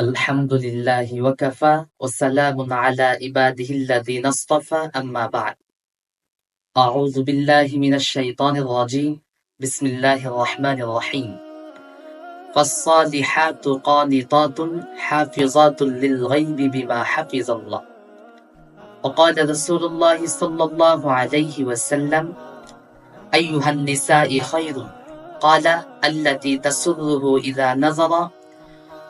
الحمد لله وكفى وسلام على عباده الذين اصطفى أما بعد. أعوذ بالله من الشيطان الرجيم. بسم الله الرحمن الرحيم. فالصالحات قانطات حافظات للغيب بما حفظ الله. وقال رسول الله صلى الله عليه وسلم أيها النساء خير. قال التي تسره إذا نظر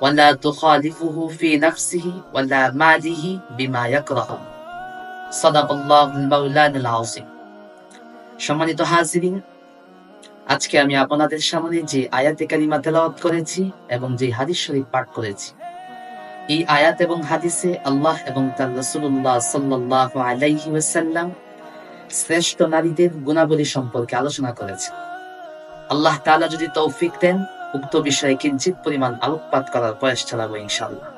ولا تخالفه في نفسه ولا ماله بما يكره صدق الله المولان العظيم সম্মানিত হাজিরিন আজকে আমি আপনাদের সামনে যে আয়াতে কারিমা তেলাওয়াত করেছি এবং যে হাদিস শরীফ পাঠ করেছি এই আয়াত এবং হাদিসে আল্লাহ এবং তার রাসূলুল্লাহ সাল্লাল্লাহু আলাইহি ওয়াসাল্লাম শ্রেষ্ঠ নারীদের গুণাবলী সম্পর্কে আলোচনা করেছে আল্লাহ তাআলা যদি তৌফিক দেন উক্ত বিষয়ে কিঞ্চিত পরিমাণ আলোকপাত করার প্রয়াস চালাবো ইনশাআল্লাহ।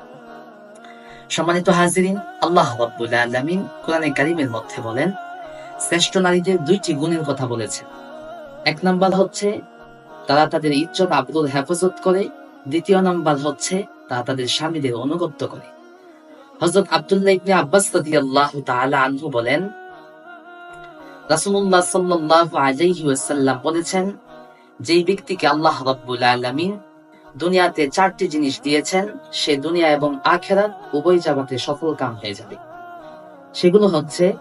সম্মানিত হাজিরিন, আল্লাহ রাব্বুল আলামিন কোরআনে কারিমের মধ্যে বলেন, শ্রেষ্ঠ নারীদের দুইটি গুণের কথা বলেছে এক নাম্বার হচ্ছে, তারা তাদের ইজ্জত আবরুর হেফাজত করে। দ্বিতীয় নাম্বার হচ্ছে, তারা তাদের স্বামীদের অনুগত্য করে। হযরত আব্দুল্লাহ ইবনে আব্বাস রাদিয়াল্লাহু তাআলা আনহু বলেন, রাসূলুল্লাহ সাল্লাল্লাহু আলাইহি ওয়াসাল্লাম বলেছেন যেই ব্যক্তিকে আল্লাহ রাব্বুল আলামিন দুনিয়াতে চারটি জিনিস দিয়েছেন, সে দুনিয়া এবং আখেরাত উভয় জগতে সফল কাম হয়ে যাবে। সেগুলো হচ্ছে,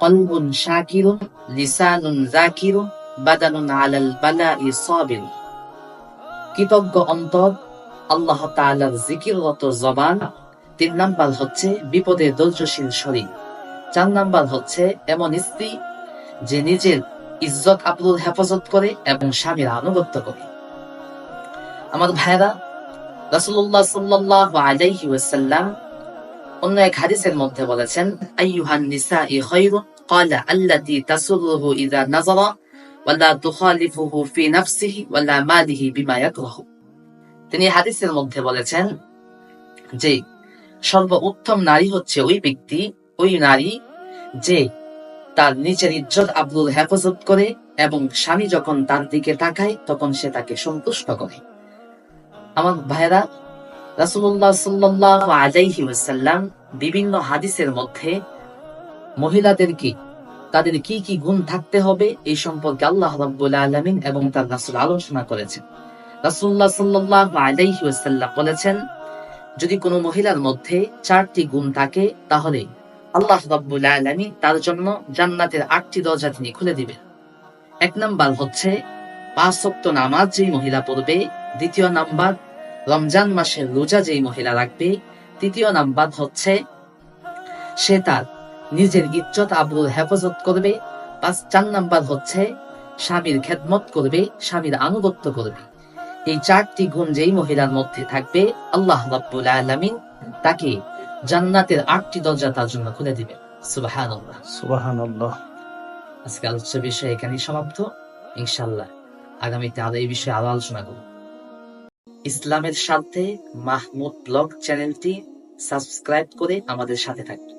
কলবুন শাকিরুন, লিসানুন জাকিরুন, বাদানুন আলাল বালাই সাবির। কৃতজ্ঞ অন্তর, আল্লাহ তাআলার জিকিররত জবান, তিন নাম্বার হচ্ছে বিপদে ধৈর্যশীল শরীর। চার নাম্বার হচ্ছে, এমন স্ত্রী যে নিজের ইজ্জত আবরুর হেফাজত করে এবং স্বামীর আনুগত্য করে। আমার ভাইরা রাসূলুল্লাহ সাল্লাল্লাহু আলাইহি ওয়াসাল্লাম অন্য এক হাদিসের মধ্যে বলেছেন, আইয়ুহান নিসাই খায়রুন? ক্বালা, আল্লাতী তাসুরুহু ইযা নাযারা ওয়ালা তুখালিফুহু ফি নাফসিহি ওয়ালা মালিহি বিমা ইয়াকরাহু। তিনি হাদিসের মধ্যে বলেছেন যে সর্ব উত্তম নারী হচ্ছে ওই ব্যক্তি, ওই নারী যে তার নিজের ইজ্জত আব্দুল হেফাজত করে এবং স্বামী যখন তার দিকে তাকায়, তখন সে তাকে সন্তুষ্ট করে। আমার ভাইরা রাসূলুল্লাহ সাল্লাল্লাহু আলাইহি ওয়াসাল্লাম বিভিন্ন হাদিসের মধ্যে মহিলাদেরকে তাদের কি কি গুণ থাকতে হবে এই সম্পর্কে আল্লাহ রাব্বুল আলামিন এবং তার রাসূল আলোচনা করেছেন। রাসূলুল্লাহ সাল্লাল্লাহু আলাইহি ওয়াসাল্লাম বলেছেন, যদি কোনো মহিলার মধ্যে চারটি গুণ থাকে, তাহলে আল্লাহ রাব্বুল আলামিন তার জন্য জান্নাতের আটটি দরজা তিনি খুলে দিবেন। এক নাম্বার হচ্ছে, পাঁচ ওয়াক্ত নামাজ যেই মহিলা পড়বে, দ্বিতীয় নাম্বার, রমজান মাসের রোজা যেই মহিলা রাখবে, তৃতীয় নাম্বার হচ্ছে, সে তার নিজের ইজ্জত আবরুর হেফাজত করবে, পাঁচ, চার নাম্বার হচ্ছে, স্বামীর খেদমত করবে, স্বামীর আনুগত্য করবে। এই চারটি গুণ যেই মহিলার মধ্যে থাকবে, আল্লাহ রাব্বুল আলামিন তাকে জান্নাতের আটটি দরজা তার জন্য খুলে দিবে। সুবহানাল্লাহ। সুবহানাল্লাহ। আজকে আলোচ্য বিষয় এখানেই সমাপ্ত। ইনশাল্লাহ আগামীতে আরও এই বিষয়ে আরও আলোচনা করব। ইসলামের সাথে মাহমুদ ব্লগ চ্যানেলটি সাবস্ক্রাইব করে আমাদের সাথে থাকবে।